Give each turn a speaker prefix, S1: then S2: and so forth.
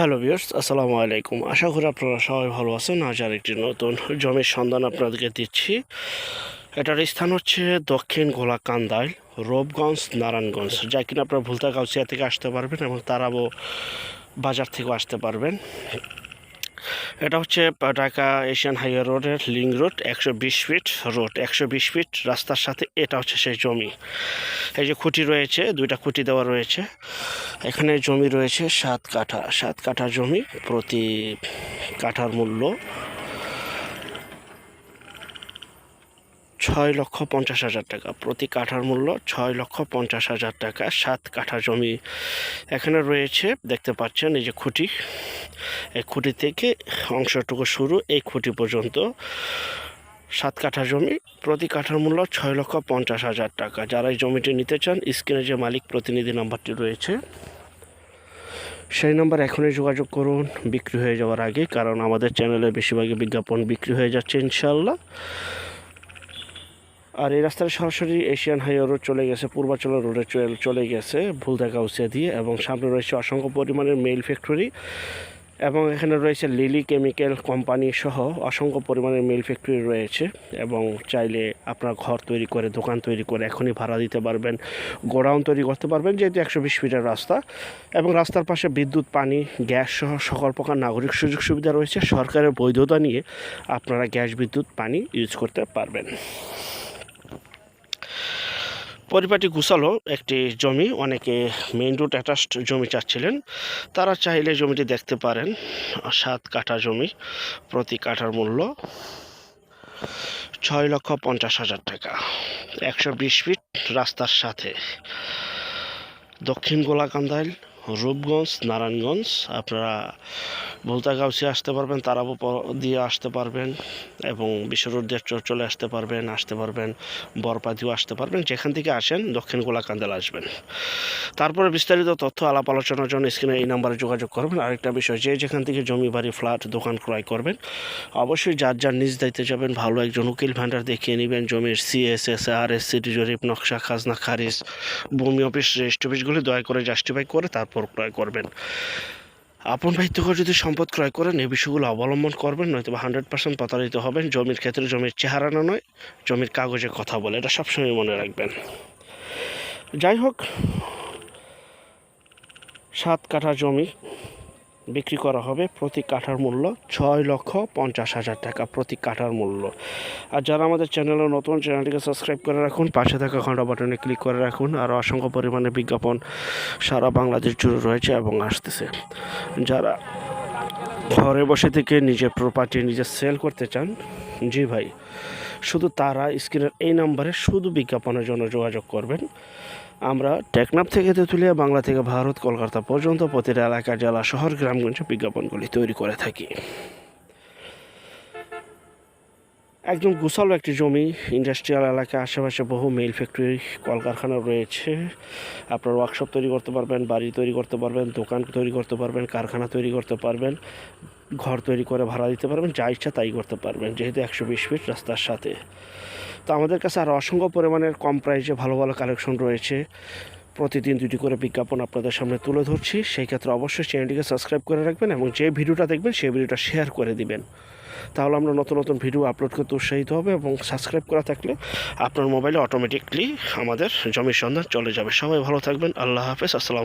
S1: Hello viewers আসসালামু আলাইকুম। আশা করি আপনারা সবাই ভালো আছেন। আজ আর একটি নতুন জমির সন্ধান আপনাদেরকে দিচ্ছি। এটার স্থান হচ্ছে দক্ষিণ গোলাকান্দাইল রূপগঞ্জ, নারায়ণগঞ্জ। যা কিনা আপনারা ভুলতা কাউসিয়া থেকে আসতে পারবেন এবং তারাবো বাজার থেকেও আসতে পারবেন। এটা হচ্ছে ঢাকা এশিয়ান হাইওয়ে রোডের লিঙ্ক রোড একশো বিশ ফিট রোড, একশো বিশ ফিট রাস্তার সাথে এটা হচ্ছে সেই জমি। এই যে খুঁটি রয়েছে, দুইটা খুঁটি দেওয়া রয়েছে। এখানে জমি রয়েছে সাত কাঠা সাত কাঠা জমি প্রতি কাঠার মূল্য ছয় লক্ষ পঞ্চাশ হাজার টাকা। প্রতি কাঠার মূল্য ছয় লক্ষ পঞ্চাশ হাজার টাকা। সাত কাঠা জমি এখানে রয়েছে। দেখতে পাচ্ছেন এই যে খুঁটি। এই খুঁটি থেকে অংশটুকু শুরু এই খুঁটি পর্যন্ত। সাত কাঠা জমি। প্রতি কাঠার মূল্য ছয় লক্ষ পঞ্চাশ হাজার টাকা। যারা এই জমিটি নিতে চান, স্ক্রিনে যে মালিক প্রতিনিধি নাম্বারটি রয়েছে, সেই নাম্বার এখনই যোগাযোগ করুন। বিক্রি হয়ে যাওয়ার আগে, কারণ আমাদের চ্যানেলে বেশিরভাগই বিজ্ঞাপন বিক্রি হয়ে যাচ্ছে ইনশাল্লাহ আর এই রাস্তাটা সরাসরি এশিয়ান হাইওয়ে রোড চলে গেছে, পূর্বাচল রোডে চলে- গেছে ভুলদা উচিয়া দিয়ে এবং সামনে রয়েছে অসংখ্য পরিমাণের মেইল ফ্যাক্টরি এবং এখানে রয়েছে লিলি কেমিক্যাল কোম্পানি সহ অসংখ্য পরিমাণের মিল ফ্যাক্টরি রয়েছে এবং চাইলে আপনার ঘর তৈরি করে, দোকান তৈরি করে এখনই ভাড়া দিতে পারবেন, গোডাউন তৈরি করতে পারবেন, যেহেতু একশো বিশ ফিটের রাস্তা এবং রাস্তার পাশে বিদ্যুৎ, পানি, গ্যাস সহ সকল প্রকার নাগরিক সুযোগ সুবিধা রয়েছে, সরকারের বৈধতা নিয়ে আপনারা গ্যাস, বিদ্যুৎ, পানি ইউজ করতে পারবেন। পরিপাটি গুছালো একটি জমি, অনেকে মেইন রোড অ্যাটাচড জমি চাচ্ছিলেন। তারা চাইলে জমিটি দেখতে পারেন। সাত কাঠা জমি, প্রতি কাঠার মূল্য ছয় লক্ষ পঞ্চাশ হাজার টাকা। একশো বিশ ফিট রাস্তার সাথে। দক্ষিণ গোলাকান্দাইল রূপগঞ্জ, নারায়ণগঞ্জ, আপনারা ভুলতাগাউসি আসতে পারবেন, তারাবো দিয়ে আসতে পারবেন এবং বিশ্ব রোড দিয়ে চলে আসতে পারবেন আসতে পারবেন, বরপাদিও আসতে পারবেন, যেখান থেকে আসেন দক্ষিণ গোলাকান্দাল আসবেন। তারপরে বিস্তারিত তথ্য, আলাপ আলোচনার জন্য স্ক্রিনে এই নাম্বারে যোগাযোগ করবেন। আরেকটা বিষয়, যে যেখান থেকে জমি, বাড়ি, ফ্ল্যাট, দোকান ক্রয় করবেন, অবশ্যই যার যার নিজ দায়িত্বে যাবেন, ভালো একজন উকিল ভান্ডার দেখিয়ে নেবেন, জমির সিএসএস আর এস জরিপ, নকশা, খাজনা, খারিজ, ভূমি অফিস রেজিস্ট অফিসগুলি দয়া করে জাস্টিফাই করে তারপর ক্রয় করবেন। আপন থেকে যদি সম্পদ ক্রয় করেন, এই বিষয়গুলো অবলম্বন করবেন, নয়তো বা হান্ড্রেড পার্সেন্ট প্রতারিত হবেন। জমির ক্ষেত্রে জমির চেহারা না নয়, জমির কাগজে কথা বলে, এটা সবসময় মনে রাখবেন। যাই হোক, সাত কাঠা জমি বিক্রি করা হবে প্রতি কাঠার মূল্য ছয় লক্ষ পঞ্চাশ হাজার টাকা প্রতি কাঠার মূল্য। আর যারা আমাদের চ্যানেলে নতুন, চ্যানেলটিকে সাবস্ক্রাইব করে রাখুন, পাশে থাকা ঘণ্টা বাটনে ক্লিক করে রাখুন, আর অসংখ্য পরিমাণে বিজ্ঞাপন সারা বাংলাদেশ জুড়ে রয়েছে এবং আসতেছে। যারা ঘরে বসে থেকে নিজের প্রপার্টি নিজে সেল করতে চান, জি ভাই শুধু তারা স্ক্রিনের এই নাম্বারে শুধু বিজ্ঞাপনের জন্য যোগাযোগ করবেন। আমরা টেকনাফ থেকে তেঁতুলিয়া, বাংলা থেকে ভারত, কলকাতা পর্যন্ত প্রতিটা এলাকা, জেলা, শহর, গ্রামগঞ্জে বিজ্ঞাপনগুলি তৈরি করে থাকি। একজন গুছালো একটি জমি ইন্ডাস্ট্রিয়াল এলাকা, আশেপাশে বহু মেইল ফ্যাক্টরি কলকারখানা রয়েছে। আপনার ওয়ার্কশপ তৈরি করতে পারবেন, বাড়ি তৈরি করতে পারবেন, দোকান তৈরি করতে পারবেন, কারখানা তৈরি করতে পারবেন। ঘর তৈরি করে ভাড়া দিতে পারবেন, যা ইচ্ছা তাই করতে পারবেন, যেহেতু একশো বিশ ফিট রাস্তার সাথে। তো আমাদের কাছে আরও অসংখ্য পরিমাণের কম প্রাইসে ভালো ভালো কালেকশন রয়েছে। প্রতিদিন দুটি করে বিজ্ঞাপন আপনাদের সামনে তুলে ধরছি। সেই ক্ষেত্রে অবশ্যই চ্যানেলটিকে সাবস্ক্রাইব করে রাখবেন এবং যে ভিডিওটা দেখবেন, সেই ভিডিওটা শেয়ার করে দিবেন। তাহলে আমরা নতুন নতুন ভিডিও আপলোড করতে উৎসাহিত হবে এবং সাবস্ক্রাইব করা থাকলে আপনার মোবাইলে অটোমেটিকলি আমাদের জমির সন্ধান চলে যাবে। সবাই ভালো থাকবেন, আল্লাহ হাফেজ, আসসালাম